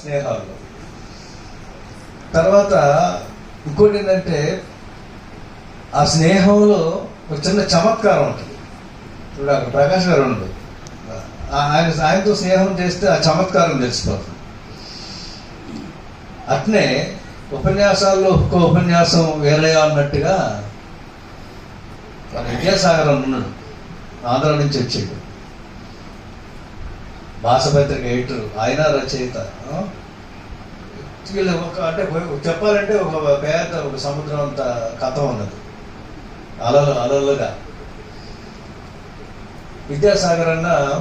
స్నేహాలు. తర్వాత ఇంకోటి ఏంటంటే ఆ స్నేహంలో ఒక చిన్న చమత్కారం ఉంటుంది. ఇప్పుడు అక్కడ ప్రకాష్ గారు ఉండదు ఆ- ఆయన ఆయనతో స్నేహం చేస్తే ఆ చమత్కారం తెలిసిపోతుంది. అట్నే ఉపన్యాసాల్లో ఒక్క ఉపన్యాసం వేరే అన్నట్టుగా మన విద్యాసాగర్ ఉన్నాడు ఆంధ్ర నుంచి వచ్చాడు భాషపత్రిక ఎడిటర్ ఆయన రచయిత. వీళ్ళు ఒక అంటే చెప్పాలంటే ఒక పేద ఒక సముద్రం అంత కథ ఉన్నది. అలలు అలలుగా. విద్యాసాగర్ అన్న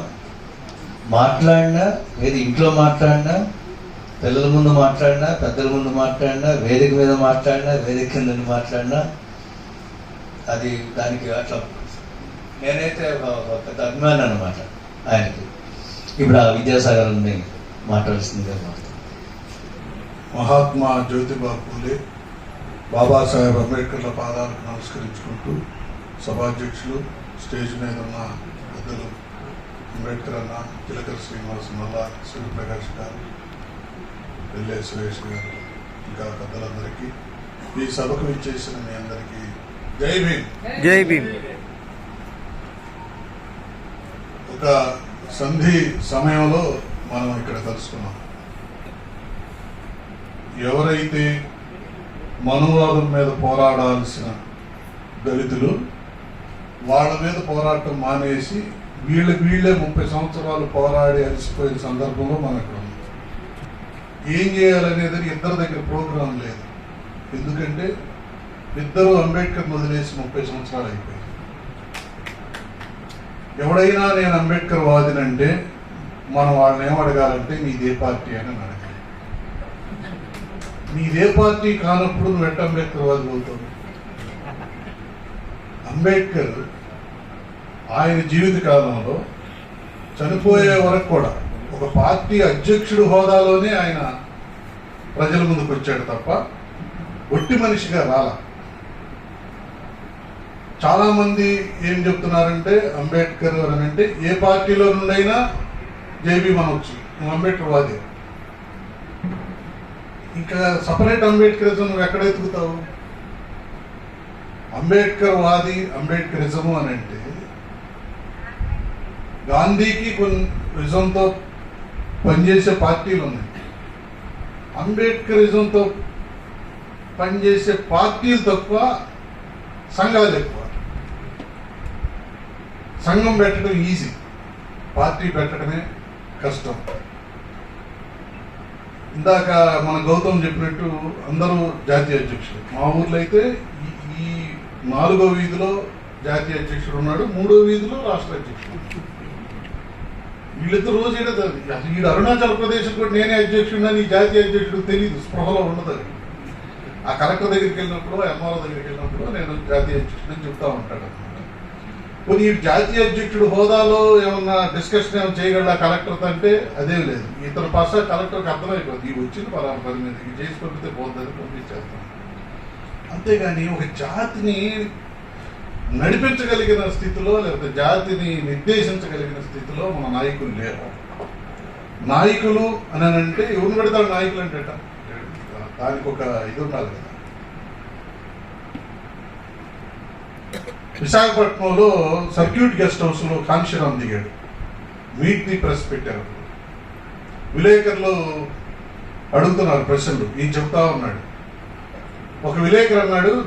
మాట్లాడినా ఏది ఇంట్లో మాట్లాడినా పిల్లల ముందు మాట్లాడినా పెద్దల ముందు మాట్లాడినా వేదిక మీద మాట్లాడినా వేదిక కింద మాట్లాడినా అది దానికి అట్లా నేనైతే ఒక- పెద్ద అభిమానం అనమాట ఆయనకి. ఇప్పుడు ఆ విద్యాసాగర్ని మాట్లాడుతుంది మహాత్మా జ్యోతిబా పూలే బాబాసాహెబ్ అంబేద్కర్ల పాదాలకు నమస్కరించుకుంటూ సభాధ్యక్షులు స్టేజ్ మీద ఉన్న పెద్దలు అంబేద్కర్ అన్న తిలకర శ్రీనివాస్ మల్లా సూర్యప్రకాష్ గారు పెళ్ళే సురేష్ గారు ఇంకా పెద్దలందరికీ ఈ సభకు ఇచ్చేసిన మీ అందరికీ జై భీమ్. జై భీమ్. ఒక సంధి సమయంలో మనం ఇక్కడ కలుసుకున్నాం ఎవరైతే మనువాదం మీద పోరాడాల్సిన దళితులు వాళ్ళ మీద పోరాటం మానేసి వీళ్ళ వీళ్ళే ముప్పై సంవత్సరాలు పోరాడి అలసిపోయిన సందర్భంలో మనం ఇక్కడ ఉంది ఏం చేయాలనేది ఇద్దరి దగ్గర ప్రోగ్రాం లేదు. ఎందుకంటే ఇద్దరు అంబేద్కర్ వదిలేసి ముప్పై సంవత్సరాలు అయిపోయింది ఎవడైనా నేను అంబేద్కర్ వాదినంటే మనం వాళ్ళని ఏం అడగాలంటే నీదే పార్టీ అని అని అడగాలి. నీదే పార్టీ కానప్పుడు నువ్వు ఎట్ట అంబేద్కర్ వాది అవుతావు? అంబేద్కర్ ఆయన జీవిత కాలంలో చనిపోయే వరకు కూడా ఒక పార్టీ అధ్యక్షుడు హోదాలోనే ఆయన ప్రజల ముందుకు వచ్చాడు తప్ప ఒట్టి మనిషిగా రాలా. చాలా మంది ఏం చెప్తున్నారంటే అంబేద్కర్ అని అంటే ఏ పార్టీలో నుండైనా జేబీ మనొచ్చు నువ్వు అంబేద్కర్ వాది. ఇంకా సపరేట్ అంబేద్కరిజం నువ్వు ఎక్కడ ఎత్తుకుతావు అంబేద్కర్ వాది అంబేద్కరిజము అని అంటే గాంధీకి కొన్ని రిజంతో పనిచేసే పార్టీలు ఉన్నాయి. అంబేద్కరిజంతో పనిచేసే పార్టీలు తక్కువ సంఘాలు ఎక్కువ. సంఘం పెట్టడం ఈజీ పార్టీ పెట్టడమే కష్టం. ఇందాక మన గౌతమ్ చెప్పినట్టు అందరూ జాతీయ అధ్యక్షుడు మా ఊర్లో అయితే ఈ- నాలుగో వీధిలో జాతీయ అధ్యక్షుడు ఉన్నాడు మూడో వీధిలో రాష్ట్ర అధ్యక్షుడు. వీళ్ళిద్దరు రోజు అసలు ఈ అరుణాచల్ ప్రదేశ్ కూడా నేనే అధ్యక్షుడిని జాతీయ అధ్యక్షుడు తెలియదు స్పృహలో ఉండదు అది. ఆ కలెక్టర్ దగ్గరికి వెళ్ళినప్పుడు ఎంఆర్ఓ దగ్గరికి వెళ్ళినప్పుడు నేను జాతీయ అధ్యక్షుడిని చెప్తా ఉంటాడు కొన్ని ఈ జాతీయ అధ్యక్షుడు హోదాలో ఏమన్నా డిస్కషన్ ఏమైనా చేయగల కలెక్టర్తో అంటే? అదేం లేదు. ఇతను పర్స కలెక్టర్కి అర్థమైపోతుంది ఈ వచ్చింది పలానా పని మీద. ఇది చేసి పంపితే పోతుందని పంపించేస్తాం. అంతేగాని ఒక జాతిని నడిపించగలిగిన స్థితిలో లేకపోతే జాతిని నిర్దేశించగలిగిన స్థితిలో మన నాయకులు లేరు. నాయకులు అని అంటే ఎవరు పెడతాడు నాయకులు అంటే దానికి ఒక ఇది ఉండాలి కదా. విశాఖపట్నంలో సర్క్యూట్ గెస్ట్ హౌస్లో కాంక్షరామ్ దిగాడు. మీట్ ప్రెస్ పెట్టారు. విలేకరులు అడుగుతున్నారు ప్రశ్నలు. ఈయన చెప్తా ఉన్నాడు. ఒక విలేకరు అన్నాడు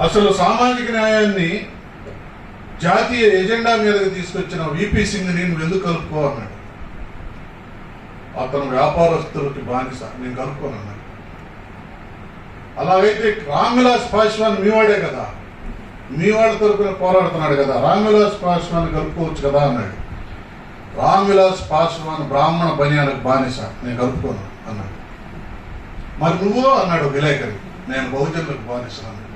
అసలు సామాజిక న్యాయాన్ని జాతీయ ఎజెండా మీదకి తీసుకొచ్చిన విపి సింగ్ని నువ్వు ఎందుకు కలుపుకో? అన్నాడు. అతను వ్యాపారస్తులకి బానిస. నేను కలుపుకోనన్నాడు అలాగైతే రామ్ విలాస్ మీ మీవాడే కదా. మీవాడి తరపున పోరాడుతున్నాడు కదా. రామ్ విలాస్ కలుపుకోవచ్చు కదా అన్నాడు. రామ్ విలాస్ బ్రాహ్మణ బనియాలకు బానిస. నేను కలుపుకోను అన్నాడు. మరి నువ్వు అన్నాడు విలేకరి. నేను బహుజనులకు బానిస అన్నాడు.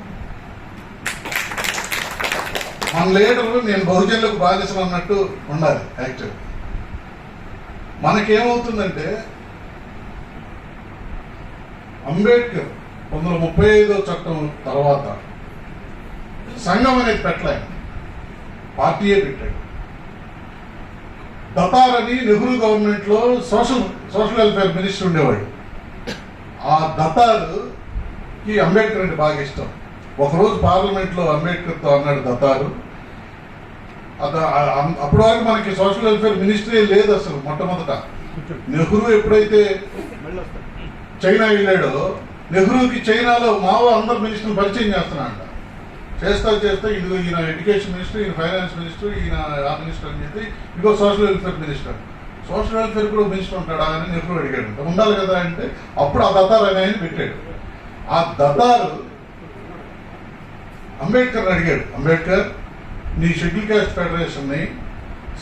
మన లీడర్ నేను బహుజనులకు బానిసలు అన్నట్టు ఉండాలి యాక్చువల్. మనకేమవుతుందంటే అంబేద్కర్ వందల ముప్పై ఐదో చట్టం తర్వాత సంఘం అనేది పెట్టలే. పార్టీయే పెట్టాడు దతార్ అని నెహ్రూ గవర్నమెంట్లో సోషల్ సోషల్ వెల్ఫేర్ మినిస్టర్ ఉండేవాడు. ఆ దతార్కి అంబేద్కర్ అంటే బాగా ఇష్టం. ఒకరోజు పార్లమెంట్లో అంబేద్కర్తో అన్నాడు దతారు అప్పటి వరకు మనకి సోషల్ వెల్ఫేర్ మినిస్ట్రీ లేదు అసలు మొట్టమొదట. నెహ్రూ ఎప్పుడైతే చైనా వెళ్ళాడో నెహ్రూకి చైనాలో మావో అందరు మినిస్టర్లు పరిచయం చేస్తున్నాడు చేస్తా చేస్తా ఇదిగో ఈయన ఎడ్యుకేషన్ మినిస్టర్ ఈయన ఫైనాన్స్ మినిస్టర్ ఈయన ఆ మినిస్టర్ అని చెప్పి ఇదిగో social welfare minister. Social welfare కూడా మినిస్టర్ ఉంటాడా అని నెహ్రూ అడిగాడు. ఉండాలి కదా అంటే అప్పుడు ఆ దతార్ అనే ఆయన పెట్టాడు. ఆ దతార్ అంబేద్కర్ అడిగాడు. అంబేద్కర్ నీ షెడ్యూల్ క్యాస్ట్ ఫెడరేషన్ని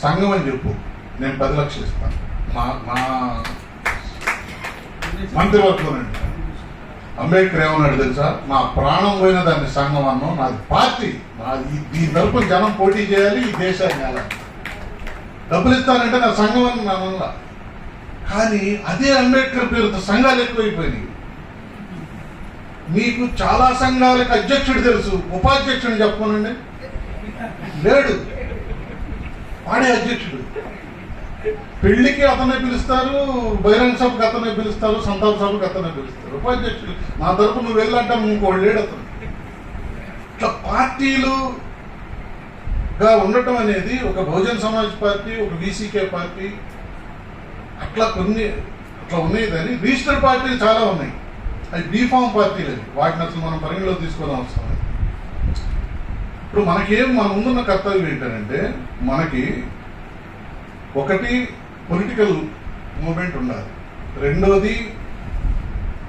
సంఘం అని చెప్పు. నేను పది లక్షలు ఇస్తాను. మా మా మంత్రివర్గండి అంబేద్కర్ ఏమన్నాడు తెలుసా? నా ప్రాణం పోయిన దాన్ని సంఘం అన్నం నాది పార్టీ నాది దీని తరపు జనం పోటీ చేయాలి ఈ దేశాన్ని ఏలాలి. డబ్బులు ఇస్తానంటే నా సంఘం అని నా వల్ల కానీ అదే అంబేద్కర్ పేరుతో సంఘాలు ఎక్కువైపోయినాయి. మీకు చాలా సంఘాలకు అధ్యక్షుడు తెలుసు ఉపాధ్యక్షుడు చెప్పనండి లేడు. వాడే అధ్యక్షుడు. పెళ్ళికి అతనే పిలుస్తారు బహిరంగ సభకు అతనే పిలుస్తారు సంతాప సభకు అతనే పిలుస్తారు. ఉపాధ్యక్షులు నా తరపు నువ్వు వెళ్ళంటే ఇంకోళ్ళు లేడు అతను. ఇట్లా పార్టీలుగా ఉండటం అనేది ఒక బహుజన్ సమాజ్ పార్టీ ఒక బీసీకే పార్టీ అట్లా కొన్ని అట్లా ఉన్నాయి కానీ రిజిస్టర్ పార్టీలు చాలా ఉన్నాయి. అది బీఫామ్ పార్టీలు అవి వాటిని అసలు మనం పరిగణలో తీసుకోవడం అవసరం ఇప్పుడు మనకేం మన ముందున్న కర్తవ్యం ఏంటంటే మనకి ఒకటి పొలిటికల్ మూమెంట్ ఉండాలి రెండోది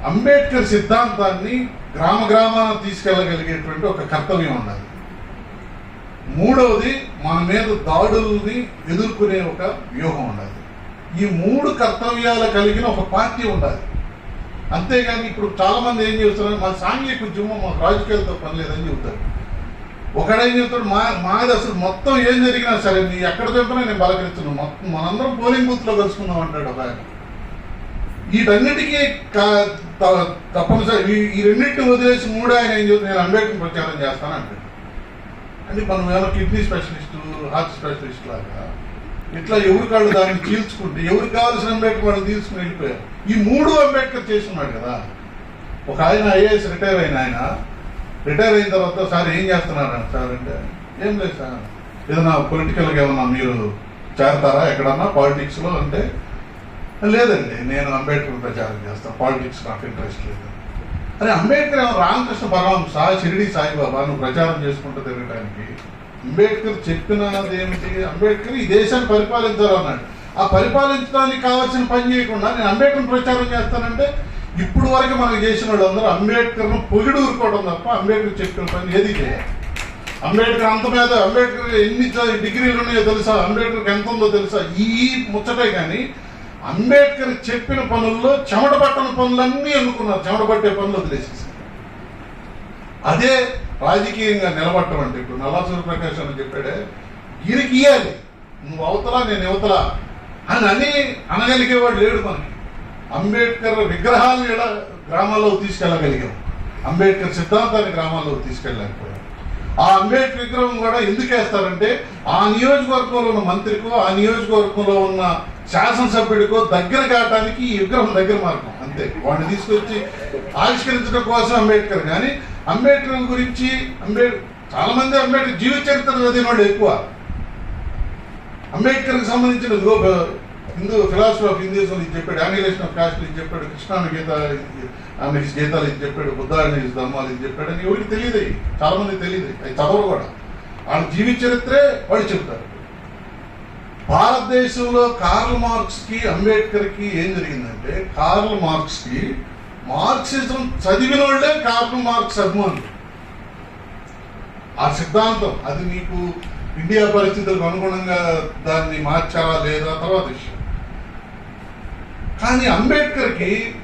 అంబేద్కర్ సిద్ధాంతాన్ని గ్రామ గ్రామాన తీసుకెళ్ళగలిగేటువంటి ఒక కర్తవ్యం ఉండాలి మూడవది మన మీద దాడుల్ని ఎదుర్కొనే ఒక వ్యూహం ఉండాలి ఈ మూడు కర్తవ్యాలు కలిగిన ఒక పార్టీ ఉండాలి. అంతేగాని ఇప్పుడు చాలా మంది ఏం చేస్తున్నారు? మా సాంఘిక ఉద్యమం మాకు రాజకీయాలతో పని లేదని చెబుతారు. ఒకడేం చెప్తాడు? మా మాది అసలు మొత్తం ఏం జరిగినా సరే నీ ఎక్కడ చెప్పినా నేను బలకరిస్తున్నాను మొత్తం మనందరం పోలింగ్ బూత్లో కలుసుకుందాం అంటాడు ఒక ఆయన. వీటన్నిటికీ తప్పనిసరి ఈ- రెండింటిని వదిలేసి మూడు ఆయన ఏం చెప్తాడు? నేను అంబేద్కర్ ప్రచారం చేస్తాను అంటాడు. అంటే మనం ఏమైనా కిడ్నీ స్పెషలిస్టు హార్ట్ స్పెషలిస్ట్ లాగా ఇట్లా ఎవరు కాళ్ళు దాన్ని చీల్చుకుంటే ఎవరికి కావాల్సిన అంబేద్కర్ వాళ్ళు తీసుకుని వెళ్ళిపోయారు? ఈ మూడు అంబేద్కర్ చేస్తున్నాడు కదా. ఒక ఆయన ఐఏఎస్ రిటైర్ అయిన ఆయన రిటైర్ అయిన తర్వాత సార్ ఏం చేస్తున్నారా సార్ అంటే ఏం లేదు సార్. ఏదైనా పొలిటికల్గా ఏమన్నా మీరు చేరతారా ఎక్కడన్నా పాలిటిక్స్లో అంటే లేదండి నేను అంబేద్కర్ ప్రచారం చేస్తాను పాలిటిక్స్ నాకు ఇంట్రెస్ట్ లేదు. అరే అంబేద్కర్ ఏమో రామకృష్ణ పరమహంస షిరిడి సాయిబాబా నువ్వు ప్రచారం చేసుకుంటూ తిరగడానికి అంబేద్కర్ చెప్పినది ఏమిటి అంబేద్కర్ ఈ దేశాన్ని పరిపాలించాలన్నాడు. ఆ పరిపాలించడానికి కావాల్సిన పని చేయకుండా నేను అంబేద్కర్ ప్రచారం చేస్తానంటే ఇప్పుడు వరకు మనకు చేసిన వాళ్ళందరూ అంబేద్కర్ను పొగిడి ఊరుకోవడం తప్ప అంబేద్కర్ చెప్పిన పని ఏది చేయాలి అంబేద్కర్ అంత మీద అంబేద్కర్ ఎన్ని డిగ్రీలు ఉన్నాయో తెలుసా? అంబేద్కర్కి ఎంత ఉందో తెలుసా? ఈ ముచ్చటే కానీ అంబేద్కర్ చెప్పిన పనుల్లో చెమట పట్టని పనులన్నీ ఎన్నుకున్నారు. చెమట పట్టే పనులు వదిలేసేసి. అదే రాజకీయంగా నిలబడటం అంటే ఇప్పుడు నల్లా సూర్యప్రకాశ్ అని చెప్పాడే ఈయనకి ఇయ్యాలి. నువ్వు అవతలా నేను ఇవతలా అని అని అనగలిగేవాడు లేడు మనకి. అంబేద్కర్ విగ్రహాలను ఎలా గ్రామాల్లో తీసుకెళ్ళగలిగాం? అంబేద్కర్ సిద్ధాంతాన్ని గ్రామాల్లో తీసుకెళ్ళలేకపోయాం. ఆ అంబేద్కర్ విగ్రహం కూడా ఎందుకు వేస్తారంటే ఆ నియోజకవర్గంలో ఉన్న మంత్రికో ఆ నియోజకవర్గంలో ఉన్న శాసనసభ్యుడికో దగ్గర కావడానికి ఈ విగ్రహం దగ్గర మార్గం. అంతే. వాడిని తీసుకొచ్చి ఆవిష్కరించడం కోసం అంబేద్కర్. కానీ అంబేద్కర్ గురించి అంబేడ్ చాలా మంది అంబేద్కర్ జీవిత చరిత్ర చదివిన వాళ్ళు ఎక్కువ. అంబేద్కర్కి సంబంధించిన హిందూ ఫిలాసఫీ ఆఫ్ హిందూయిజం ఇది చెప్పాడు యానిలేషన్ ఆఫ్ కాస్ట్ ఇది చెప్పాడు కృష్ణాని గీత ఆమె గీతాలు ఇది చెప్పాడు బుద్ధాన్ని ధర్మాలు ఇది చెప్పాడు అని ఎవరికి తెలియదు అవి. చాలా మంది తెలియదు అవి చదవరు కూడా. వాళ్ళ జీవిత చరిత్రే వాళ్ళు చెప్తారు భారతదేశంలో కార్ల్ మార్క్స్కి అంబేద్కర్కి ఏం జరిగిందంటే కార్ల్ మార్క్స్కి మార్క్సిజం చదివిన వాళ్ళే కార్ల్ మార్క్స్ అభిమానులు. ఆ సిద్ధాంతం అది నీకు ఇండియా పరిస్థితులకు అనుగుణంగా దాన్ని మార్చాలా లేదా తర్వాత విషయం. కానీ అంబేద్కర్కి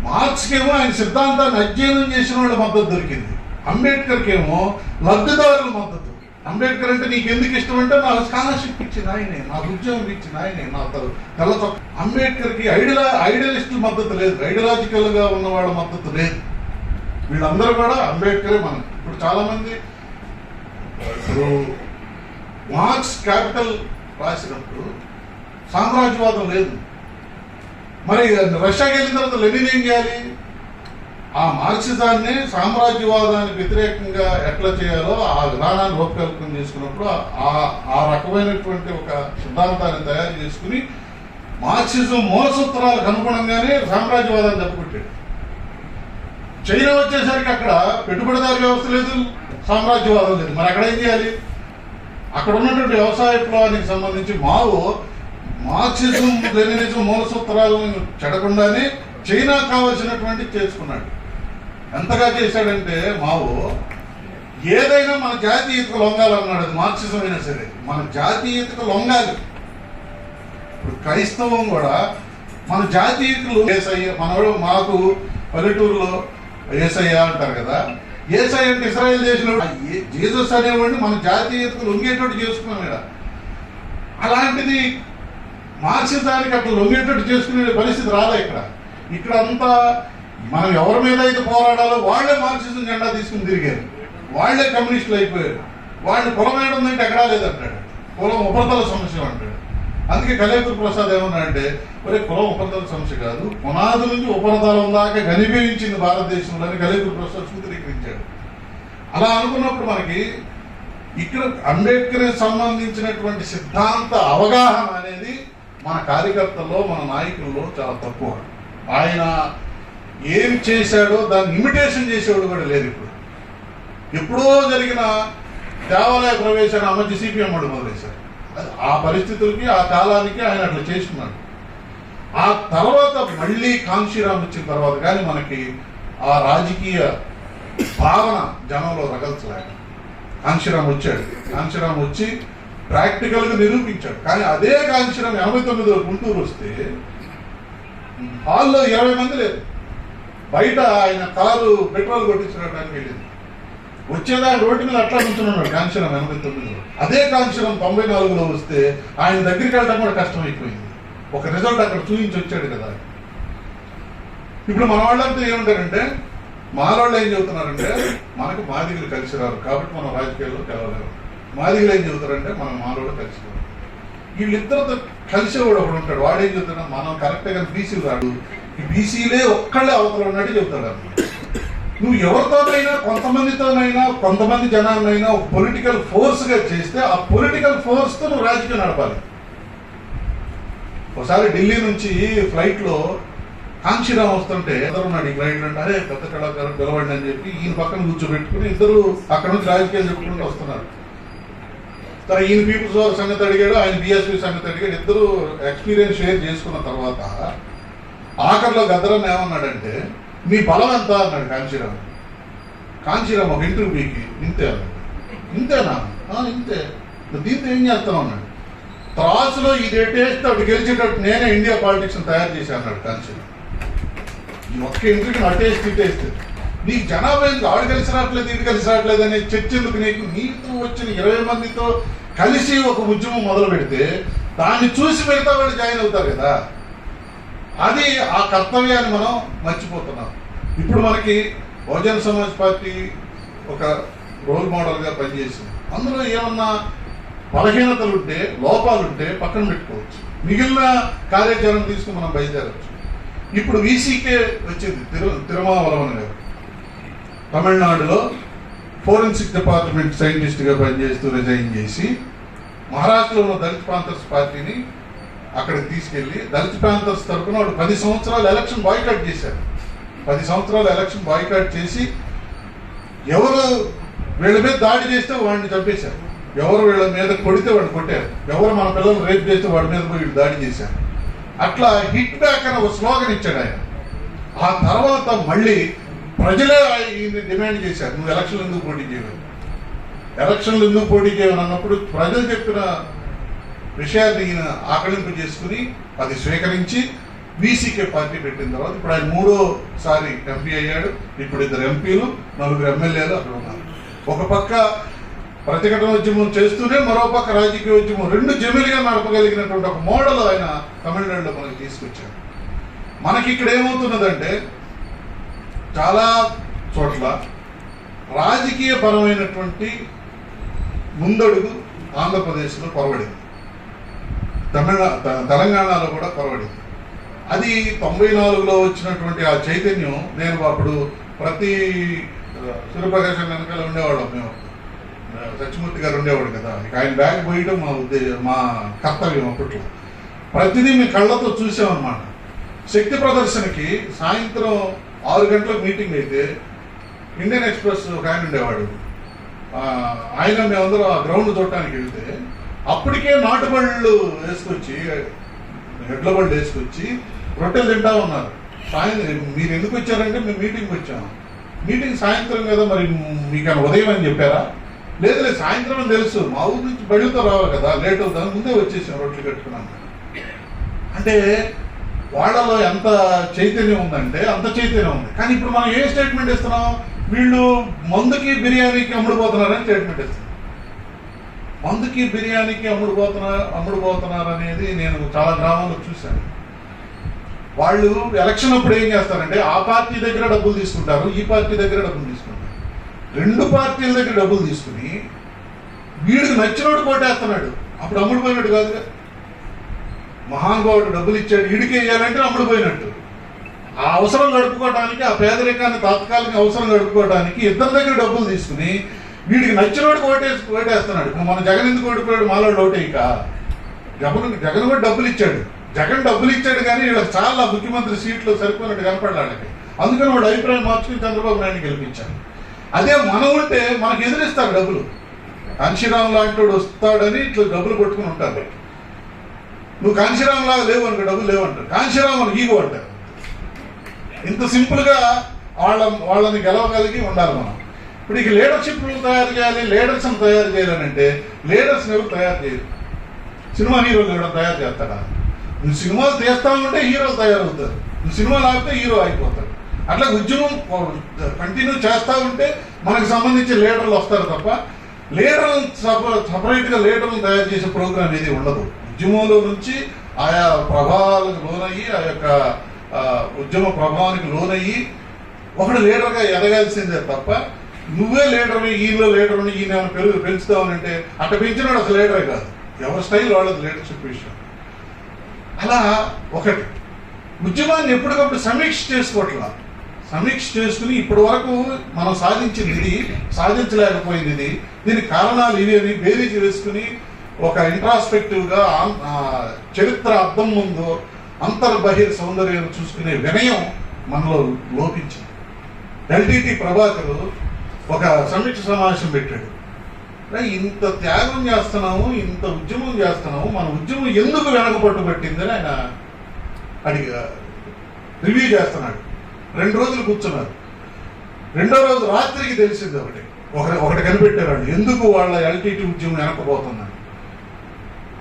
మార్క్స్కేమో ఆయన సిద్ధాంతాన్ని అధ్యయనం చేసిన వాళ్ళ మద్దతు దొరికింది. అంబేద్కర్కేమో లబ్ధిదారుల మద్దతు. అంబేద్కర్ అంటే నీకు ఎందుకు ఇష్టం అంటే నా స్కాలర్షిప్ ఇచ్చిన ఆయనే నా ఉద్యోగం ఇచ్చిన ఆయనే నా తెల్ల- తెల్ల అంబేద్కర్కి ఐడియా ఐడియలిస్టుల మద్దతు లేదు ఐడియలాజికల్గా ఉన్నవాళ్ళ ఉన్న వాళ్ళ మద్దతు లేదు. వీళ్ళందరూ కూడా అంబేద్కరే మనకి. ఇప్పుడు చాలామంది ఇప్పుడు మార్క్స్ క్యాపిటల్ రాసినప్పుడు సామ్రాజ్యవాదం లేదు. మరి రష్యాకి వెళ్ళిన తర్వాత లెనిన్ ఏం చేయాలి? ఆ మార్క్సిజాన్ని సామ్రాజ్యవాదానికి వ్యతిరేకంగా ఎట్లా చేయాలో ఆ విధానాన్ని రూపకల్పన చేసుకున్నప్పుడు ఆ ఆ రకమైనటువంటి ఒక సిద్ధాంతాన్ని తయారు చేసుకుని మార్క్సిజం మూలసూత్రాలకు అనుగుణంగానే సామ్రాజ్యవాదాన్ని దెబ్బకొట్టాడు. చైనా వచ్చేసరికి అక్కడ పెట్టుబడిదారు వ్యవస్థ లేదు సామ్రాజ్యవాదం లేదు. మరి అక్కడ ఏం చేయాలి? అక్కడ ఉన్నటువంటి వ్యవసాయ విప్లవానికి సంబంధించి మావో మార్క్సిజం లెనినిజం మూల సూత్రాలను చెడకుండానే చైనా కావాల్సినటువంటి చేసుకున్నాడు. ఎంతగా చేశాడంటే మావో ఏదైనా మన జాతీయతకు లొంగాలన్నాడు అది మార్క్సిజం అయినా సరే మన జాతీయతకు లొంగాలి. ఇప్పుడు క్రైస్తవం కూడా మన జాతీయతలు ఏసయ్య మనవాడు మాకు పల్లెటూరులో ఏసయ్య అంటారు కదా. ఏసయ్య అంటే ఇస్రాయల్ దేశంలో జీసస్ అనేవాడిని మన జాతీయతకు లొంగేటట్టు చేసుకున్నాం ఇక్కడ అలాంటిది మార్క్సిజానికి అట్లా లొంగేటట్టు చేసుకునే పరిస్థితి రాదా ఇక్కడ. ఇక్కడ అంతా మనం ఎవరి మీద అయితే పోరాడాలో వాళ్ళే మార్క్సిజం జెండా తీసుకుని తిరిగారు. వాళ్ళే కమ్యూనిస్టులు అయిపోయారు. వాళ్ళు కులం ఏడుందంటే ఎక్కడా లేదంటాడు. కులం ఉపరితల సమస్య అంటాడు. అందుకే కలేకూరు ప్రసాద్ ఏమన్నా అంటే ఒరే కులం ఉపరితల సమస్య కాదు. పునాది నుంచి ఉపరితలం దాకా కనిపించింది భారతదేశంలో అని ప్రసాద్ సూత్రీకరించాడు. అలా అనుకున్నప్పుడు మనకి ఇక్కడ అంబేద్కర్ సంబంధించినటువంటి సిద్ధాంత అవగాహన అనేది మన కార్యకర్తల్లో మన నాయకుల్లో చాలా తక్కువ. ఆయన ఏం చేశాడో దాన్ని ఇమిటేషన్ చేసేవాడు కూడా లేదు ఇప్పుడు. ఎప్పుడో జరిగిన దేవాలయ ప్రవేశాన్ని అమర్చి సిపిఎం అడు మొదలేశారు ఆ పరిస్థితులకి ఆ కాలానికి ఆయన అట్లా చేస్తున్నాడు ఆ తర్వాత మళ్ళీ కాంశీరామ్ వచ్చిన తర్వాత కానీ మనకి ఆ రాజకీయ భావన జనంలో రగల్చలేక కాంశీరామ్ వచ్చాడు. కాంశీరామ్ వచ్చి ప్రాక్టికల్గా నిరూపించాడు. కానీ అదే కాంశీరామ్ ఎనభై తొమ్మిదిలో గుంటూరు వస్తే హాల్లో ఇరవై మంది లేదు బయట ఆయన కారు పెట్రోల్ కొట్టించడానికి వెళ్ళింది వచ్చేదా రోడ్డు మీద అట్లా నుంచున్నాడు కాంక్షణం ఎనభై తొమ్మిదిలో అదే కాంక్షణం తొంభై నాలుగులో వస్తే ఆయన దగ్గరికి వెళ్ళడం కూడా కష్టం అయిపోయింది ఒక రిజల్ట్ అక్కడ చూపించి వచ్చాడు కదా. ఇప్పుడు మన వాళ్ళంతా ఏమంటారంటే మాలోళ్ళు ఏం చెబుతున్నారంటే మనకు మాదిగలు కలిసి రారు కాబట్టి మనం రాజకీయాల్లో కలవలేము మాదిగలు ఏం చెబుతారంటే మనం మానవుడు కలిసి వీళ్ళిద్దరితో వీళ్ళిద్దరితో కలిసేవాడు ఒకడు ఉంటాడు. వాడు ఏం చెబుతున్నాడు మనం కరెక్ట్గా బీసీలు రాడు. ఈ బీసీలే ఒక్కళ్ళే అవతల ఉన్నట్టు చెబుతాడు అన్నమాట. నువ్వు ఎవరితోనైనా కొంతమందితోనైనా కొంతమంది జనాలనైనా పొలిటికల్ ఫోర్స్గా చేస్తే ఆ పొలిటికల్ ఫోర్స్తో నువ్వు రాజకీయం నడపాలి. ఒకసారి ఢిల్లీ నుంచి ఫ్లైట్లో కాంక్షీరామ్ వస్తుంటే ఇద్దరు ఉన్నాడు ఈ ఫ్లైట్ అంటే అరే పెద్ద కళాకారు పిలవండి అని చెప్పి ఈయన పక్కన కూర్చోబెట్టుకుని ఇద్దరు అక్కడ నుంచి రాజకీయాలు చెప్పుకుంటూ వస్తున్నారు. తన ఈయన పీపుల్స్ వాళ్ళ సంగతి అడిగాడు ఆయన బిఎస్పీ సంగతి అడిగాడు. ఇద్దరు ఎక్స్పీరియన్స్ షేర్ చేసుకున్న తర్వాత ఆఖరిలో గద్దరన్న ఏమన్నాడంటే మీ బలం ఎంత? అన్నాడు కాంచీరామ్. కాంచీరామ్ ఒక ఇంటర్వ్యూకి ఇంతే అన్నాడు. ఇంతేనా? ఇంతే. దీంతో ఏం చేస్తాను అన్నాడు. త్రాసులో ఇది ఎట్టేస్తే అటు గెలిచేటట్టు నేనే ఇండియా పాలిటిక్స్ని తయారు చేశాను అన్నాడు కాంచీరామ్. ఈ ఒక్క ఇంటర్వ్యూని అట్టేసి తిట్టేస్తే నీకు జనాభా ఎందుకు? ఆడు కలిసి రావట్లేదు ఇటు కలిసి రావట్లేదు అనే చర్చ ఎందుకు నీకు? నీతో వచ్చిన ఇరవై మందితో కలిసి ఒక ఉద్యమం మొదలు పెడితే దాన్ని చూసి మిగతా వాళ్ళు జాయిన్ అవుతారు కదా. అది ఆ కర్తవ్యాన్ని మనం మర్చిపోతున్నాం. ఇప్పుడు మనకి బహుజన సమాజ్ పార్టీ ఒక రోల్ మోడల్గా పనిచేసింది. అందులో ఏమన్నా బలహీనతలు ఉంటే లోపాలు ఉంటే పక్కన పెట్టుకోవచ్చు. మిగిలిన కార్యాచరణ తీసుకుని మనం బయలుదేరవచ్చు. ఇప్పుడు వీసీకే వచ్చింది తిరు తిరుమావలవన్ గారు తమిళనాడులో ఫోరెన్సిక్ డిపార్ట్మెంట్ సైంటిస్ట్గా పనిచేస్తూ రిజైన్ చేసి మహారాష్ట్రలో దళిత్ ప్రాంతర్స్ పార్టీని అక్కడికి తీసుకెళ్ళి దళిత్ ప్రాంతర్స్ తరఫున వాడు పది సంవత్సరాలు ఎలక్షన్ బాయ్కాట్ చేశారు పది సంవత్సరాలు ఎలక్షన్ బాయ్కాట్ చేసి ఎవరు వీళ్ళ మీద దాడి చేస్తే వాడిని చంపేశారు. ఎవరు వీళ్ళ మీద కొడితే వాడిని కొట్టారు. ఎవరు మన పిల్లలు రేప్ చేస్తే వాడి మీద పోయి దాడి చేశారు అట్లా హిట్ బ్యాక్ అని ఒక స్లోగన్ ఇచ్చాడు ఆయన. ఆ తర్వాత మళ్ళీ ప్రజలే ఈయన డిమాండ్ చేశారు. నువ్వు ఎలక్షన్లు ఎందుకు పోటీ చేయవు? ఎలక్షన్లు ఎందుకు పోటీ చేయవని అన్నప్పుడు ప్రజలు చెప్పిన విషయాన్ని ఈయన ఆకలింపు చేసుకుని అది స్వీకరించి వీసీకే పార్టీ పెట్టిన తర్వాత ఇప్పుడు ఆయన మూడోసారి ఎంపీ అయ్యాడు. ఇప్పుడు ఇద్దరు ఎంపీలు నలుగురు ఎమ్మెల్యేలు అక్కడ ఉన్నారు. ఒక పక్క ప్రతిఘటన ఉద్యమం చేస్తూనే మరో పక్క రాజకీయ ఉద్యమం రెండు జమిలిగా నడపగలిగినటువంటి ఒక మోడల్ ఆయన తమిళనాడులో మనకి తీసుకొచ్చారు. మనకి ఇక్కడ ఏమవుతున్నదంటే చాలా చోట్ల రాజకీయ పరమైనటువంటి ముందడుగు ఆంధ్రప్రదేశ్లో పొరబడింది తమిళ తెలంగాణలో కూడా పొరబడింది అది తొంభై నాలుగులో వచ్చినటువంటి ఆ చైతన్యం నేను అప్పుడు ప్రతి ఆ, సూర్యప్రకాశం వెనకాల ఉండేవాడు మేము. సత్యమూర్తి గారు ఉండేవాడు కదా. ఇక ఆయన బ్యాగ్ పోయడం మా ఉద్దేశం మా కర్తవ్యం అప్పట్లో. ప్రతిదీ మీ కళ్ళతో చూసామన్నమాట. శక్తి ప్రదర్శనకి సాయంత్రం ఆరు గంటలకు మీటింగ్ అయితే ఇండియన్ ఎక్స్ప్రెస్ ఒక ఆయన ఉండేవాడు. ఆయన మేమందరూ ఆ గ్రౌండ్ చూడటానికి వెళ్తే అప్పటికే నాటుబళ్ళు వేసుకొచ్చి ఎడ్ల బళ్ళు వేసుకొచ్చి రొట్టెలు తింటా ఉన్నారు. సాయంత్రం మీరు ఎందుకు వచ్చారంటే మేము మీటింగ్కి వచ్చాము మీటింగ్ సాయంత్రం కదా మరి మీకు ఉదయం అని చెప్పారా? లేదు లేదు సాయంత్రం అని తెలుసు. మా ఊరు నుంచి బళ్ళతో రావాలి కదా లేట్ అవుతుంది. ముందే వచ్చేసాం రొట్టెలు కట్టుకున్నాం. అంటే వాళ్ళలో ఎంత చైతన్యం ఉందంటే అంత చైతన్యం ఉంది. కానీ ఇప్పుడు మనం ఏ స్టేట్మెంట్ ఇస్తున్నాం? వీళ్ళు మందుకి బిర్యానీకి అమ్ముడుపోతున్నారని స్టేట్మెంట్ ఇస్తున్నాం. మందుకి బిర్యానీకి అమ్ముడుపోతున్నారు అమ్ముడుపోతున్నారు అనేది నేను చాలా గ్రామాల్లో చూశాను. వాళ్ళు ఎలక్షన్ అప్పుడు ఏం చేస్తారంటే ఆ పార్టీ దగ్గర డబ్బులు తీసుకుంటారు ఈ పార్టీ దగ్గర డబ్బులు తీసుకుంటారు. రెండు పార్టీల దగ్గర డబ్బులు తీసుకుని వీడికి నచ్చినోడు కోటేస్తున్నాడు. అప్పుడు అమ్ముడుపోయినట్టు కాదుగా. మహానుభావుడు డబ్బులు ఇచ్చాడు ఇడికేయాలంటే అమ్ముడుపోయినట్టు పోయినట్టు. ఆ అవసరం గడుపుకోవడానికి ఆ పేదరికాన్ని తాత్కాలిక అవసరం గడుపుకోవడానికి ఇద్దరి దగ్గర డబ్బులు తీసుకుని వీడికి నచ్చినోడు ఓటేసి ఓటేస్తున్నాడు. మన జగన్ ఎందుకు ఓడిపోయాడు? మాలో ఓటేయక జగన్ జగన్ కూడా డబ్బులు ఇచ్చాడు. జగన్ డబ్బులు ఇచ్చాడు కానీ వీళ్ళకి చాలా ముఖ్యమంత్రి సీట్లు సరిపోయినట్టు కనపడడానికి అందుకని వాడు అభిప్రాయం మార్చుకుని చంద్రబాబు నాయుడు గెలిపించాడు. అదే మనం ఉంటే మనకు ఎదిరిస్తారు డబ్బులు. అంశీరామ్ లాంటి వాడు వస్తాడని ఇట్లా డబ్బులు కొట్టుకుని ఉంటారు. నువ్వు కాంశీరామ్ లాగా లేవు అనుకో డబ్బులు లేవు అంటారు. కాంశీరామ్ మనకి ఈగో అంటారు. ఇంత సింపుల్గా వాళ్ళ వాళ్ళని గెలవగలిగి ఉండాలి మనం. ఇప్పుడు ఇక లీడర్షిప్లు తయారు చేయాలి లీడర్స్ని తయారు చేయాలని అంటే ఎవరు తయారు చేయరు. సినిమా హీరోలు ఎవరు తయారు చేస్తాడా నువ్వు సినిమాలు తీస్తా ఉంటే హీరోలు తయారవుతారు. నువ్వు సినిమా ఆపితే హీరో అయిపోతాడు. అట్లా ఉద్యమం కంటిన్యూ చేస్తా ఉంటే మనకు సంబంధించి లీడర్లు వస్తారు తప్ప లీడర్లు సపరేట్గా లీడర్లు తయారు చేసే ప్రోగ్రామ్ ఏది ఉండదు. ఉద్యమంలో నుంచి ఆయా ప్రభావాలకు లోనయ్యి ఆ యొక్క ఉద్యమ ప్రభావానికి లోనయ్యి ఒకడు లీడర్గా ఎదగాల్సిందే తప్ప నువ్వే లీడర్ ఈయనలో లీడర్ ఈయన ఏమైనా పెరుగు పెంచుతావనంటే అట్ట పెంచినాడు అసలు లీడరే కాదు. ఎవరి స్టైల్ వాళ్ళది లీడర్షిప్ విషయం. అలా ఒకటి. ఉద్యమాన్ని ఎప్పటికప్పుడు సమీక్ష చేసుకోవట్లా. సమీక్ష చేసుకుని ఇప్పటి వరకు మనం సాధించింది ఇది సాధించలేకపోయింది ఇది. దీనికి కారణాలు ఇవి అని బేరీజ్ వేసుకుని ఒక ఇంట్రాస్పెక్టివ్గా చరిత్ర అర్థం ముందు అంతర్బహిర్ సౌందర్యం చూసుకునే వినయం మనలో లోపించింది. ఎల్టీటీ ప్రభాకర్ ఒక సమీక్ష సమావేశం పెట్టాడు. ఇంత త్యాగం చేస్తున్నాము ఇంత ఉద్యమం చేస్తున్నాము మన ఉద్యమం ఎందుకు వెనకపట్టు పెట్టిందని ఆయన అడిగా రివ్యూ చేస్తున్నాడు. రెండు రోజులు కూర్చున్నారు. రెండో రోజు రాత్రికి తెలిసింది ఒకటి. ఒకటి ఒకటి కనిపెట్టారు ఎందుకు వాళ్ళ ఎల్టీటీ ఉద్యమం వెనకపోతుందని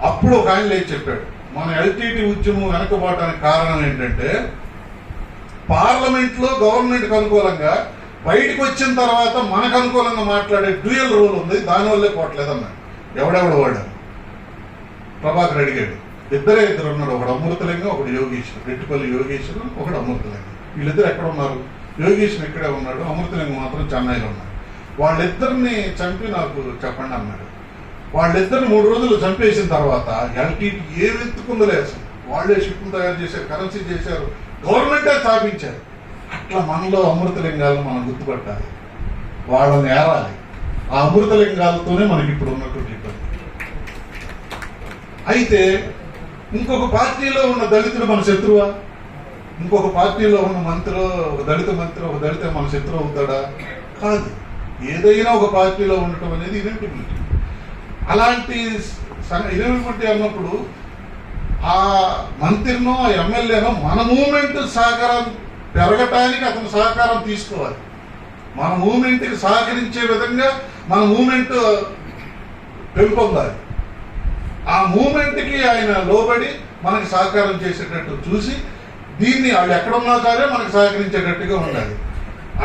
అప్పుడు ఒక ఆయన లేచి చెప్పాడు మన ఎల్టీటీ ఉద్యమం వెనకపోవడానికి కారణం ఏంటంటే పార్లమెంట్లో గవర్నమెంట్కి అనుకూలంగా బయటకు వచ్చిన తర్వాత మనకు అనుకూలంగా మాట్లాడే డ్యూయల్ రూల్ ఉంది దానివల్లే పోవట్లేదన్నా ఎవడెవడు వాడు? ప్రభాకర్ అడిగాడు ఇద్దరే ఇద్దరు ఉన్నారు. ఒకడు అమృతలింగం ఒకడు యోగేశ్వర్. రెట్టిపల్లి యోగేశ్వరం ఒకడు అమృతలింగం. వీళ్ళిద్దరు ఎక్కడ ఉన్నారు? యోగేశ్వర్ ఇక్కడే ఉన్నాడు అమృతలింగం మాత్రం చెన్నైలో ఉన్నాడు. వాళ్ళిద్దరిని చంపి నాకు చెప్పండి అన్నాడు. వాళ్ళిద్దరిని మూడు రోజులు చంపేసిన తర్వాత ఎల్టీటీ ఏం ఎత్తుకుందో లేదు వాళ్ళే షిప్పులు తయారు చేశారు కరెన్సీ చేశారు గవర్నమెంటే స్థాపించారు. అట్లా మనలో అమృతలింగాలను మనం గుర్తుపట్టాలి. వాళ్ళని ఏరాలి. ఆ అమృతలింగాలతోనే మనకి ఇప్పుడు ఉన్నటువంటి ఇబ్బంది. అయితే ఇంకొక పార్టీలో ఉన్న దళితుడు మన శత్రువా? ఇంకొక పార్టీలో ఉన్న మంత్రి ఒక దళిత మంత్రి ఒక దళిత మన శత్రువు అవుతాడా? కాదు. ఏదైనా ఒక పార్టీలో ఉండటం అనేది ఇనెవిటబిలిటీ అలాంటి ఇరవై అన్నప్పుడు ఆ మంత్రినో ఆ ఎమ్మెల్యేనో మన మూమెంట్ సహకారం పెరగటానికి అతను సహకారం తీసుకోవాలి. మన మూమెంట్కి సహకరించే విధంగా మన మూమెంట్ పెంపొందాలి. ఆ మూమెంట్కి ఆయన లోబడి మనకి సహకారం చేసేటట్టు చూసి దీన్ని వాళ్ళు ఎక్కడున్నా సరే మనకు సహకరించేటట్టుగా ఉండాలి.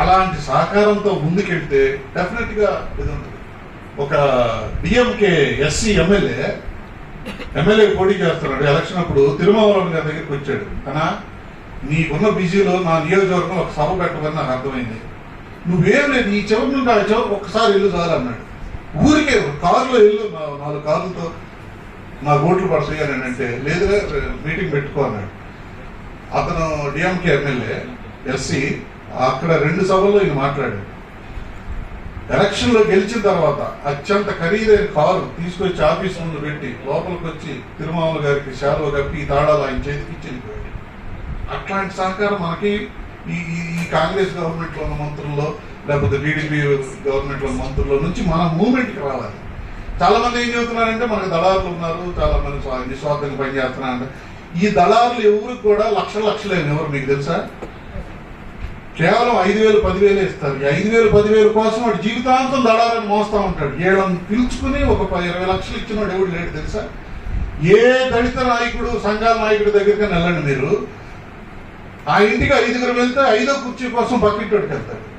అలాంటి సహకారంతో ముందుకెళ్తే డెఫినెట్గా ఇది ఉంటుంది. ఒక డిఎంకే ఎస్సీ ఎమ్మెల్యే ఎమ్మెల్యే పోటీ చేస్తున్నాడు. ఎలక్షన్ అప్పుడు తిరుమావరం గారి దగ్గరికి వచ్చాడు. అనా నీకున్న బిజీలో నా నియోజకవర్గం ఒక సభ పెట్టమని నాకు అర్థమైంది. నువ్వేం లేదు ఈ చివరి నుండి ఆ చివరి ఒక్కసారి ఇల్లు సార్ అన్నాడు. ఊరికే కారులో ఇల్లు నాలుగు కార్లతో నాకు ఓట్లు పడతాయి అని అంటే లేదుగా మీటింగ్ పెట్టుకో అన్నాడు. అతను డిఎంకే ఎమ్మెల్యే ఎస్సీ అక్కడ రెండు సభల్లో ఈయన మాట్లాడాడు. ఎలక్షన్లో గెలిచిన తర్వాత అత్యంత ఖరీదైన కారు తీసుకొచ్చి ఆఫీస్ ముందు పెట్టి లోపలికి వచ్చి తిరుమల గారికి శాలువ కప్పి ఈ తాళాలు ఆయన చేతికి చెల్లిపోయాడు అట్లాంటి సహకారం మనకి ఈ ఈ- కాంగ్రెస్ గవర్నమెంట్లో ఉన్న మంత్రుల్లో లేకపోతే టీడీపీ గవర్నమెంట్లో ఉన్న మంత్రుల్లో నుంచి మన మూమెంట్కి రావాలి. చాలా మంది ఏం చెబుతున్నారంటే మనకు దళారులు ఉన్నారు చాలా మంది నిస్వార్థంగా పనిచేస్తున్నారంటే. ఈ దళారులు ఎవరికి కూడా లక్షల లక్షలేని ఎవరు మీకు తెలుసా? కేవలం ఐదు వేలు పదివేలు ఇస్తారు. ఈ ఐదు వేలు పదివేలు కోసం వాడు జీవితాంతం దళాలను మోస్తా ఉంటాడు. ఏళ్ళని పిలుచుకుని ఒక ఇరవై లక్షలు ఇచ్చినాడు ఎవడు లేడు తెలుసా? ఏ దళిత నాయకుడు సంఘాల నాయకుడి దగ్గరికి వెళ్ళండి మీరు. ఆ ఇంటికి ఐదుగురు వెళ్తే ఐదో కుర్చీ కోసం పక్కింటోడికి వెళ్తాడు.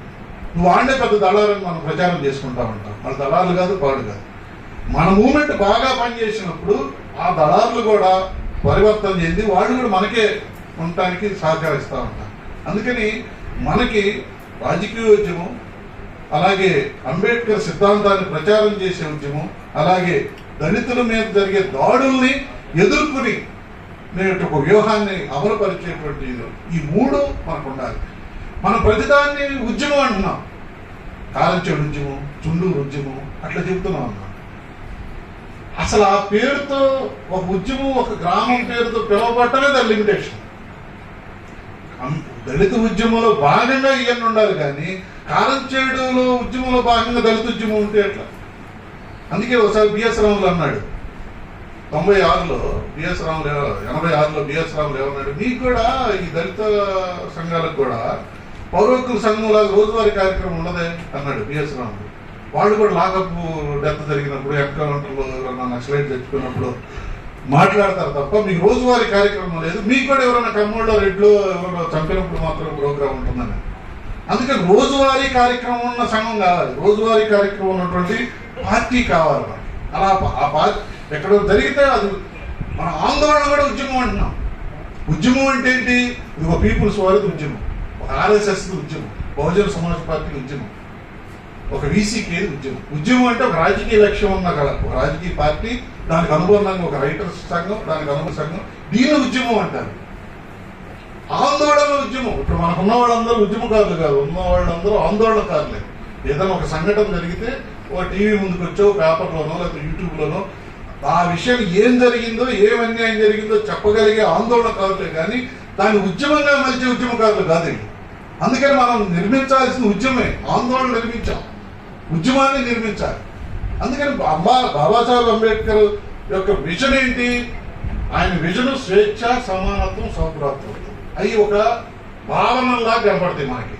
నువ్వు ఆడే పెద్ద దళాలను మనం ప్రచారం చేసుకుంటా ఉంటాం. మన దళాలు కాదు పాడు కాదు. మన మూమెంట్ బాగా పనిచేసినప్పుడు ఆ దళారులు కూడా పరివర్తన చెంది వాళ్ళు కూడా మనకే ఉండటానికి సహకరిస్తూ ఉంటారు. అందుకని మనకి రాజకీయ ఉద్యమం అలాగే అంబేద్కర్ సిద్ధాంతాన్ని ప్రచారం చేసే ఉద్యమం అలాగే దళితుల మీద జరిగే దాడుల్ని ఎదుర్కొని నేను ఒక వ్యూహాన్ని అమలుపరిచేటువంటి ఈ మూడు మనకు ఉండాలి మనం ప్రతిదాన్ని ఉద్యమం అంటున్నాం. కారంచేడు ఉద్యమం చుండూరు ఉద్యమం అట్లా చెబుతున్నాం అన్నాం అసలు ఆ పేరుతో ఒక ఉద్యమం ఒక గ్రామం పేరుతో పిలువబట్టమే దాని లిమిటేషన్ దళిత ఉద్యమంలో భాగంగా ఇవన్నీ ఉండాలి కానీ కాలం చేయడంలో ఉద్యమంలో భాగంగా దళిత ఉద్యమం ఉంటే ఎట్లా? అందుకే ఒకసారి బిఎస్ రాములు అన్నాడు. తొంభై ఆరులో బిఎస్ రాములు ఎనభై ఆరులో బిఎస్ రాములు ఏమన్నాడు మీకు కూడా ఈ దళిత సంఘాలకు కూడా పౌరకుల సంఘం లాగా రోజువారీ కార్యక్రమం ఉన్నదే అన్నాడు బిఎస్ రాములు. వాళ్ళు కూడా లాకప్ డెత్ జరిగినప్పుడు ఎన్కౌంటర్లో ఎవరన్నా నక్సలైట్ తెచ్చుకున్నప్పుడు మాట్లాడతారు తప్ప మీకు రోజువారీ కార్యక్రమం లేదు. మీకు కూడా ఎవరైనా కమ్మోళ్ళ రెడ్లో ఎవరో చంపినప్పుడు మాత్రం ప్రోగ్రామ్ ఉంటుందని. అందుకని రోజువారీ కార్యక్రమం ఉన్న సంఘం కావాలి. రోజువారీ కార్యక్రమం ఉన్నటువంటి పార్టీ కావాలి మనకి అలా ఆ పార్టీ ఎక్కడో జరిగితే అది మన ఆందోళన కూడా ఉద్యమం అంటున్నాం. ఉద్యమం అంటే ఏంటి? ఇది ఒక పీపుల్స్ వారిది ఉద్యమం. ఒక ఆర్ఎస్ఎస్ ఉద్యమం. బహుజన సమాజ్ పార్టీ ఉద్యమం. ఒక వీసీకి ఉద్యమం. ఉద్యమం అంటే ఒక రాజకీయ లక్ష్యం ఉన్న కల ఒక రాజకీయ పార్టీ దానికి అనుబంధంగా ఒక రైటర్స్ సంఘం దానికి అనుబంధ సంఘం. దీని ఉద్యమం అంటారు. ఆందోళన ఉద్యమం. ఇప్పుడు మనకు ఉన్న వాళ్ళందరూ ఉద్యమకారులు కాదు ఉన్న వాళ్ళందరూ ఆందోళనకారులే ఏదైనా ఒక సంఘటన జరిగితే ఒక టీవీ ముందుకు వచ్చో పేపర్లోనో లేకపోతే యూట్యూబ్లోనో ఆ విషయం ఏం జరిగిందో ఏం అన్యాయం జరిగిందో చెప్పగలిగే ఆందోళనకారులే కానీ దాన్ని ఉద్యమంగా మలిచే ఉద్యమకారులు కాదండి. అందుకని మనం నిర్మించాల్సిన ఉద్యమే ఆందోళన నిర్మించాం. ఉద్యమాన్ని నిర్మించాలి. అందుకని బాబా బాబాసాహెబ్ అంబేద్కర్ యొక్క విజన్ ఏంటి? ఆయన విజన్ స్వేచ్ఛ సమానత్వం సౌభ్రాతృత్వం. అవి ఒక భావనలా కనపడతాయి మనకి.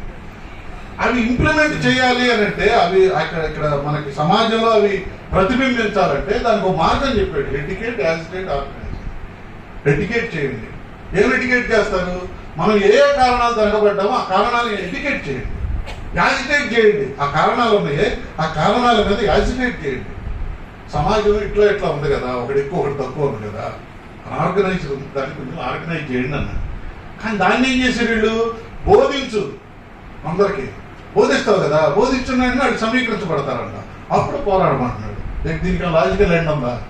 అవి ఇంప్లిమెంట్ చేయాలి అని అంటే అవి అక్కడ ఇక్కడ మనకి సమాజంలో అవి ప్రతిబింబించాలంటే దానికి ఒక మార్గం చెప్పాడు. ఎడ్యుకేట్ యాజిటేట్ ఆర్గనైజ్ ఎడ్యుకేట్ చేయండి. ఏం ఎడ్యుకేట్ చేస్తారు? మనం ఏ ఏ కారణాలు జరగబడ్డామో ఆ కారణాలను ఎడ్యుకేట్ చేయండి. యాజిటేట్ చేయండి. ఆ కారణాలు ఉన్నాయి. ఆ కారణాల మీద యాజిటేట్ చేయండి. సమాజం ఇట్లా ఇట్లా ఉంది కదా. ఒకటి ఎక్కువ ఒకటి తక్కువ ఉంది కదా. ఆర్గనైజ్ ఉంది. దాన్ని కొంచెం ఆర్గనైజ్ చేయండి అన్న. కానీ దాన్ని ఏం చేశారు వీళ్ళు? బోధించు అందరికి. బోధిస్తావు కదా. బోధించున్నాడని వాడు సమీకరించబడతారంట. అప్పుడు పోరాడమంటున్నాడు దీనికి దీనికి లాజికల్ ఎండ్ ఉందా?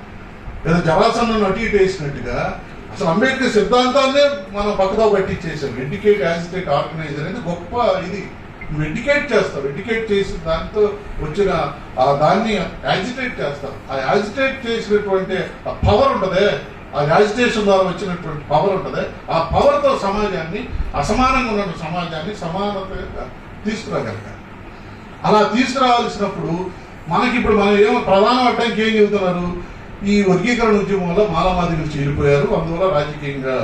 ఏదో జవాసన్ అటు ఇటు వేసినట్టుగా? అసలు అంబేద్కర్ సిద్ధాంతాన్నే మనం పక్కదో పట్టించేసాం ఎడ్యుకేట్ యాజిటేట్ ఆర్గనైజర్ అనేది గొప్ప ఇది. నువ్వు ఎడ్యుకేట్ చేస్తావు. ఎడ్యుకేట్ చేసి దాంతో వచ్చిన ఆ దాన్ని యాజిటేట్ చేస్తావు. ఆ యాజిటేట్ చేసినటువంటి ఆ పవర్ ఉంటదే. ఆ యాజిటేషన్ ద్వారా వచ్చినటువంటి పవర్ ఉంటుంది. ఆ పవర్తో సమాజాన్ని అసమానంగా ఉన్న సమాజాన్ని సమానత తీసుకురాగలగాలి అలా తీసుకురావాల్సినప్పుడు మనకి ఇప్పుడు మనం ఏమో ప్రధాన అడ్డంకి ఏం చెబుతున్నారు? ఈ వర్గీకరణ ఉద్యమం వల్ల మాలామాదిగులు చేరిపోయారు. అందువల్ల రాజకీయంగా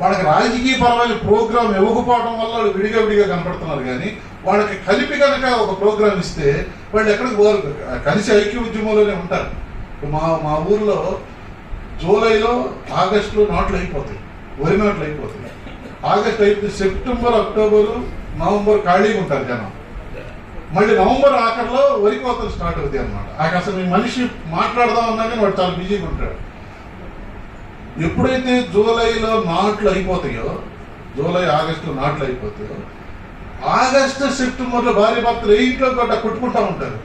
వాళ్ళకి రాజకీయ పరమైన ప్రోగ్రాం ఇవ్వకపోవడం వల్ల వాళ్ళు విడిగా విడిగా కనపడుతున్నారు కానీ వాళ్ళకి కలిపి కనుక ఒక ప్రోగ్రాం ఇస్తే వాళ్ళు ఎక్కడికి పోరు. కలిసి ఐక్య ఉద్యమంలోనే ఉంటారు. మా మా ఊర్లో జూలైలో ఆగస్టులో నాట్లు అయిపోతాయి. వరి నాట్లు అయిపోతాయి. ఆగస్ట్ అయిపోతే సెప్టెంబర్ అక్టోబర్ నవంబర్ ఖాళీగా ఉంటారు జనం. మళ్ళీ నవంబర్ ఆఖరిలో వరి కోతలు స్టార్ట్ అవుతాయి అనమాట నాకు అసలు మీ మనిషి మాట్లాడదాం అన్నా కానీ వాడు చాలా బిజీగా ఉంటాడు. ఎప్పుడైతే జూలైలో నాట్లు అయిపోతాయో జూలై ఆగస్టు నాట్లు అయిపోతాయో ఆగస్టు సెప్టెంబర్లో భార్య భర్తలు ఏ ఇంట్లో కూడా కొట్టుకుంటా ఉంటారు.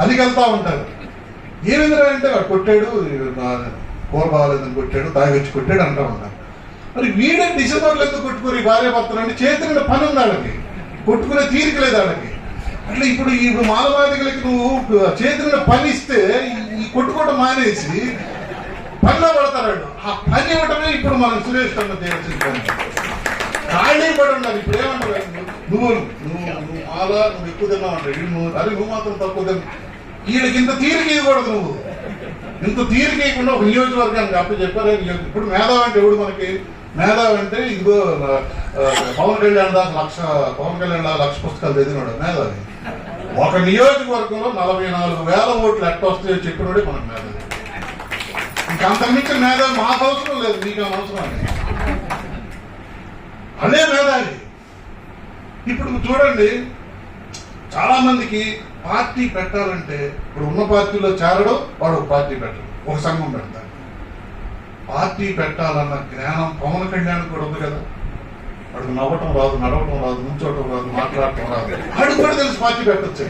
అదికెళ్తా ఉంటారు. ఏమిందిరా అంటే వాడు కొట్టాడు కూర బాగాలేదని కొట్టాడు తాగొచ్చి కొట్టాడు అంటా ఉంటారు. మరి వీడే డిసెంబర్లో ఎందుకు కొట్టుకోరు భార్య భర్తలు అంటే చేతి పని ఉంది వాళ్ళకి కొట్టుకునే తీరిక లేదు వాళ్ళకి అట్లా ఇప్పుడు ఇప్పుడు మానవాదికలకి నువ్వు చేతి నిండా పని ఇస్తే ఈ కొట్టుకోవడం మానేసి పనిలో పడతారు ఆ పని ఇవ్వటమే ఇప్పుడు మనం సురేష్ కన్నా చేయాల్సిన ఖాళీ పడి ఉండాలి ఇప్పుడు ఏమంటారు నువ్వు నువ్వు నువ్వు ఆదా నువ్వు ఎక్కువ తిన్నావు అంటే నువ్వు అరే నువ్వు మాత్రం తక్కువ తిన్న వీళ్ళకి ఇంత తీరిక ఇవ్వకూడదు నువ్వు. ఇంత తీరిక ఇవ్వకుండా ఒక నియోజకవర్గానికి అప్పు చెప్పారు. ఇప్పుడు మేధావి అంటే ఎవడు మనకి? మేధావి అంటే ఇదిగో పవన్ కళ్యాణ్ దాకా లక్ష పవన్ కళ్యాణ్ దాకా లక్ష పుస్తకాలు చదివినాడు మేధావి. ఒక నియోజకవర్గంలో నలభై నాలుగు వేల ఓట్లు ఎట్ట వస్తాయో చెప్పినోడే మనకు మేధావి. ఇంకా అంతకుమించిన మేధావి మాకు అవసరం లేదు మీకు అవసరం లేదు. అదే మేధావి. ఇప్పుడు చూడండి చాలా మందికి పార్టీ పెట్టాలంటే ఇప్పుడు ఉన్న పార్టీలో చేరడం వాడు ఒక పార్టీ పెట్టడం ఒక సంఘం పెడతాడు. పార్టీ పెట్టాలన్న జ్ఞానం పవన్ కళ్యాణ్ కూడా ఉంది కదా. వాడు నవ్వటం రాదు నడవటం రాదు నుంచోటం రాదు మాట్లాడటం రాదు. వాడికి కూడా తెలుసు పార్టీ పెట్టచ్చు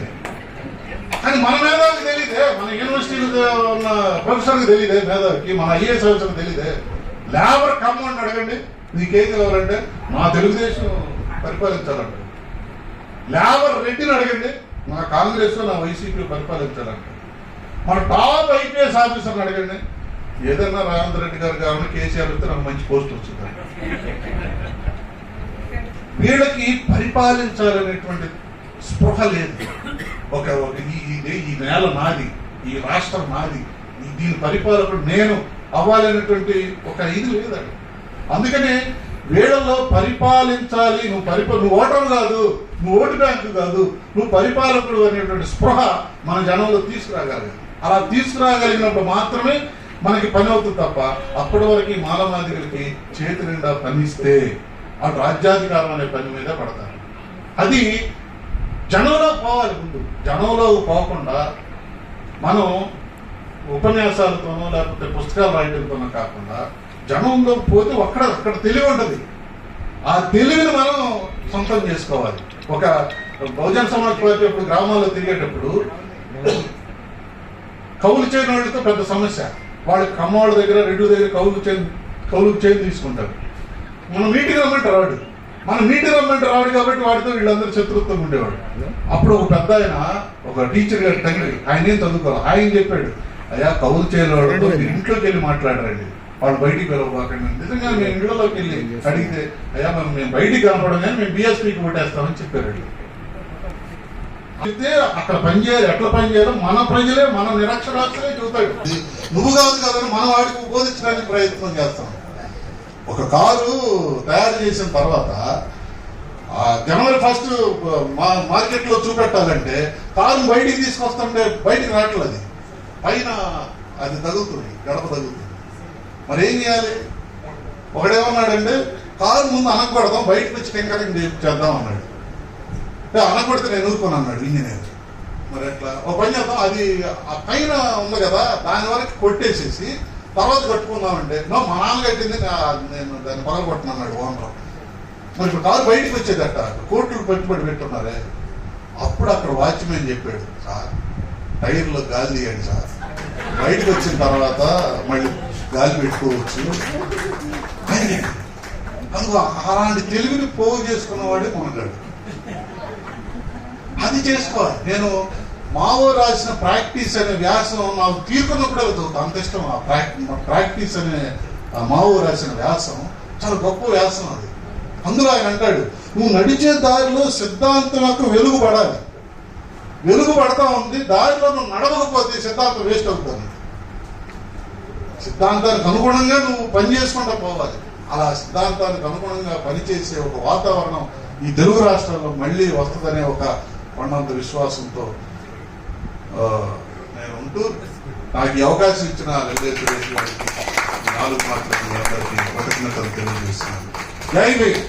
కానీ మన మేధావికి తెలియదే మన యూనివర్సిటీలో ఉన్న ప్రొఫెసర్కి తెలియదే మేధావికి. మన ఐఏఎస్ ఆఫీసర్కి తెలియదే లేబర్ కమ్మని అడగండి. నీకేం కావాలంటే నా తెలుగుదేశం పరిపాలించాలంట. లేబర్ రెడ్డిని అడగండి. నా కాంగ్రెస్ నా వైసీపీ పరిపాలించాలంట. మన టాప్ ఐపీఎస్ ఆఫీసర్ని అడగండి. ఏదన్నా రేవంత్ రెడ్డి గారు కావాలని కేసీఆర్ వస్తే నాకు మంచి పోస్ట్ వచ్చింది వీళ్ళకి పరిపాలించాలనేటువంటి స్పృహ లేదు. ఒక ఒక ఈ- ఈ నేల నాది ఈ రాష్ట్రం నాది దీని పరిపాలకుడు నేను అవ్వాలనేటువంటి ఒక ఇది లేదండి. అందుకనే వేళల్లో పరిపాలించాలి నువ్వు పరిపా నువ్వు ఓటరు కాదు నువ్వు ఓటు బ్యాంకు కాదు నువ్వు పరిపాలకుడు అనేటువంటి స్పృహ మన జనంలో తీసుకురాగలగాలి అలా తీసుకురాగలిగినప్పుడు మాత్రమే మనకి పని అవుతుంది తప్ప అప్పటి వరకు ఈ చేతి నిండా పనిస్తే అటు రాజ్యాధికారం అనే పని మీద పడతారు. అది జనంలో పోవాలి ముందు. జనంలో పోకుండా మనం ఉపన్యాసాలతోనో లేకపోతే పుస్తకాలు రాయడంతోనో కాకుండా జనంలో పోతే అక్కడ అక్కడ తెలివి ఉంటుంది ఆ తెలివిని మనం సొంతం చేసుకోవాలి. ఒక బహుజన సమాజ్ పార్టీ అప్పుడు గ్రామాల్లో తిరిగేటప్పుడు కౌలు చేయని వాళ్ళతో పెద్ద సమస్య. వాళ్ళు కమ్మవాళ్ళ దగ్గర రెడ్డి దగ్గర కౌలు చేయి కౌలు చేయి తీసుకుంటారు. మనం మీటింగ్ రమ్మంటారు వాడు మనం నీటి రమ్మంటారు వాడు కాబట్టి వాడితో వీళ్ళందరూ శత్రుత్వం ఉండేవాడు. అప్పుడు ఒక పెద్ద ఆయన ఒక టీచర్ గారి తగిలి ఆయన ఏం చదువుకోవాలి? ఆయన చెప్పాడు అయ్యా కౌలు చేయలేవాడు ఇంట్లోకి వెళ్ళి మాట్లాడారండి. వాళ్ళు బయటికి వెళ్ళబోకండి. నిజంగా మేము ఇంట్లోకి వెళ్ళి అడిగితే అయ్యా మనం మేము బయటికి కనపడం కానీ మేము బీఎస్పీకి ఓటేస్తామని చెప్పారండి అయితే అక్కడ పనిచేయాలి ఎట్లా పనిచేయాలో మన ప్రజలే మన నిరక్షరాస్యులే చూస్తాడు నువ్వు కాదు కదా మన వాడికి బోధించడానికి ప్రయత్నం చేస్తాం. ఒక కారు తయారు చేసిన తర్వాత ఆ జనవరి ఫస్ట్ మార్కెట్లో చూపెట్టాలంటే కారు బయటికి తీసుకొస్తుంటే బయటికి రావట్లేదు అది. పైన అది తగులుతుంది గడప తగులుతుంది. మరి ఏం చేయాలి? ఒకడేమన్నాడంటే కారు ముందు అనకూడదాం బయటకు వచ్చి టెంకరింగ్ చేద్దాం అన్నాడు. అంటే అనకూడదు నేను ఊరుకొని అన్నాడు ఇంజనీర్. మరి ఎట్లా ఒక పని చేద్దాం అది ఆ పైన ఉంది కదా దాని వరకు కొట్టేసేసి తర్వాత కట్టుకుందామంటే నో మా నాన్న కట్టింది నేను దాన్ని పగలగొట్టను అన్నాడు ఓనర్. మరి ఇప్పుడు కారు బయటికి వచ్చేదట. కోర్టుకు పెట్టుబడి పెట్టున్నారే. అప్పుడు అక్కడ వాచ్మెన్ చెప్పాడు సార్ టైర్లో గాలి తీయండి సార్. బయటకు వచ్చిన తర్వాత మళ్ళీ గాలి పెట్టుకోవచ్చు. అందుకు అలాంటి తెలివిని పోగు చేసుకున్నవాడే మనగాడు. అది చేసుకోవాలి. నేను మావో రాసిన ప్రాక్టీస్ అనే వ్యాసం నాకు తీరుకున్నప్పుడే చదువుతాను అంత ఇష్టం. ఆ ప్రాక్టీస్ అనే ఆ మావో రాసిన వ్యాసం చాలా గొప్ప వ్యాసం అది. అందులో ఆయన అంటాడు నువ్వు నడిచే దారిలో సిద్ధాంతం యొక్క వెలుగు పడాలి వెలుగు పడతా ఉంది. దారిలో నువ్వు నడవకపోతే సిద్ధాంతం వేస్ట్ అవుతుంది. సిద్ధాంతానికి అనుగుణంగా నువ్వు పని చేసుకుంటూ పోవాలి. అలా సిద్ధాంతానికి అనుగుణంగా పనిచేసే ఒక వాతావరణం ఈ తెలుగు రాష్ట్రాల్లో మళ్ళీ వస్తుందనే ఒక కొండంత విశ్వాసంతో నేను ఉంటూ నాకు ఈ అవకాశం ఇచ్చిన లలితేశ్వరేశ్వర గారికి నాలుగు మాటలకు అందరికీ కృతజ్ఞతలు తెలియజేస్తున్నాను. జై భీమ్